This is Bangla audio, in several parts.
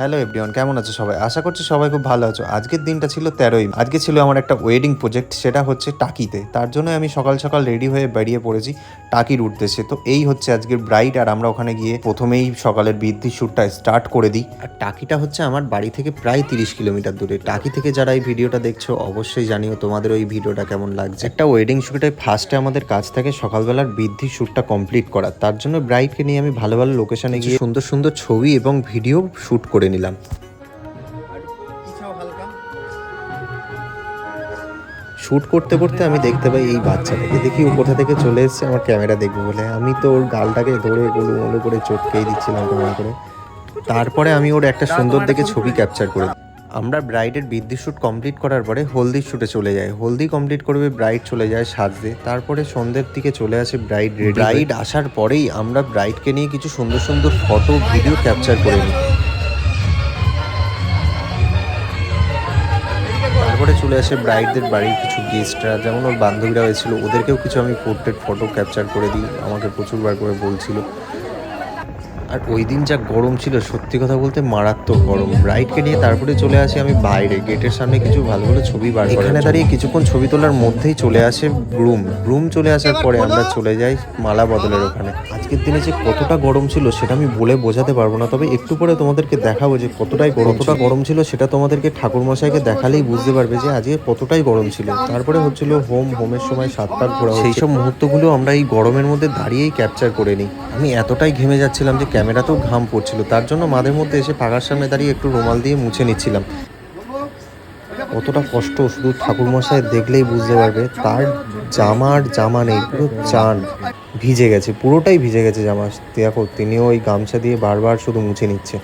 হ্যালো এভরিওয়ান কেমন আছো সবাই? আশা করছি সবাই খুব ভালো আছো। আজকের দিনটা ছিল তেরোই আজকে ছিল আমার একটা ওয়েডিং প্রজেক্ট সেটা হচ্ছে টাকিতে। তার জন্য আমি সকাল সকাল রেডি হয়ে বেরিয়ে পড়েছি টাকির উঠতেছে তো এই হচ্ছে আজকের ব্রাইড আর আমরা ওখানে গিয়ে প্রথমেই সকালের বৃদ্ধি শ্যুটটা স্টার্ট করে দিই। আর টাকিটা হচ্ছে আমার বাড়ি থেকে প্রায় তিরিশ কিলোমিটার দূরে। টাকি থেকে যারা এই ভিডিওটা দেখছ, অবশ্যই জানিও তোমাদের ওই ভিডিওটা কেমন লাগছে। একটা ওয়েডিং শ্যুটে ফার্স্টে আমাদের কাজ থাকে সকালবেলার বৃদ্ধি শ্যুটটা কমপ্লিট করার। তার জন্য ব্রাইডকে নিয়ে আমি ভালো ভালো লোকেশনে গিয়ে সুন্দর সুন্দর ছবি এবং ভিডিও শ্যুট করে নিলাম। শ্যুট করতে করতে আমি দেখতে পাই এই বাচ্চাটাকে। দেখি ও কোথা থেকে চলে এসেছে আমার ক্যামেরা দেখব বলে। আমি তো ওর গালটাকে ধরে গোলু মোলু করে চটকেই দিচ্ছিলাম কেমন করে। তারপরে আমি ওর একটা সুন্দর দেখে ছবি ক্যাপচার করে আমরা ব্রাইডের বৃদ্ধি শ্যুট কমপ্লিট করার পরে হলদি শ্যুটে চলে যাই। হলদি কমপ্লিট করবে ব্রাইড চলে যায় সাজতে। তারপরে সন্ধ্যের দিকে চলে আসে ব্রাইড রেডি ব্রাইড আসার পরেই আমরা ব্রাইডকে নিয়ে কিছু সুন্দর সুন্দর ফটো ভিডিও ক্যাপচার করে নিই। চলে আসে ব্রাইডদের বাড়ির কিছু গেস্টরা যেমন ওর বান্ধবীরা হয়েছিল, ওদেরকেও কিছু আমি পোর্ট্রেট ফটো ক্যাপচার করে দিই। আমাকে প্রচুরবার করে বলছিল। আর ওই দিন যা গরম ছিল সত্যি কথা বলতে মারাত্মক গরম। ব্রাইডকে নিয়ে তারপরে চলে আসি আমি বাইরে। গেটের সামনে কিছু ভালো ভালো ছবি বার এখানে দাঁড়িয়ে কিছুক্ষণ ছবি তোলার মধ্যেই চলে আসে ব্রুম ব্রুম চলে আসার পরে আমরা চলে যাই মালা বদলের ওখানে। আজকের দিনে যে কতটা গরম ছিল সেটা আমি বলে বোঝাতে পারব না। তবে একটু পরে তোমাদেরকে দেখাবো যে কতটাই কতটা গরম ছিল সেটা তোমাদেরকে ঠাকুর মশাইকে দেখালেই বুঝতে পারবে যে আজকে কতটাই গরম ছিল। তারপরে হচ্ছিল হোম হোমের সময় সাত পাক ঘোরা সেই সব মুহূর্তগুলো আমরা এই গরমের মধ্যে দাঁড়িয়েই ক্যাপচার করে নিই। আমি এতটাই ঘেমে যাচ্ছিলাম যে ক্যামেরাতেও ঘাম পড়ছিল। তার জন্য মাঝে মধ্যে এসে পাকার সামনে দাঁড়িয়ে একটু রুমাল দিয়ে মুছে নিচ্ছিলাম। কতটা কষ্ট, শুধু ঠাকুর মশাই দেখলেই বুঝতে পারবে। তার জামার জামা নেই, পুরো চান। ভিজে গেছে, পুরোটাই ভিজে গেছে জামা। দেখো, তিনিও ওই গামছা দিয়ে বারবার শুধু মুছে নিচ্ছে।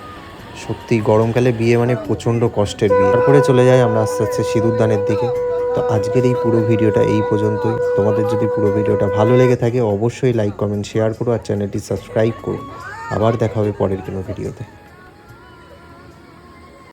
সত্যি গরমকালে বিয়ে মানে প্রচণ্ড কষ্টের বিয়ে। তারপরে চলে যাই আমরা আস্তে আস্তে সিঁদুরদানের দিকে। তো আজকের এই পুরো ভিডিওটা এই পর্যন্তই। তোমাদের যদি পুরো ভিডিওটা ভালো লেগে থাকে, অবশ্যই লাইক কমেন্ট শেয়ার করো আর চ্যানেলটি সাবস্ক্রাইব করো। আবার দেখা হবে পরের কোনো ভিডিওতে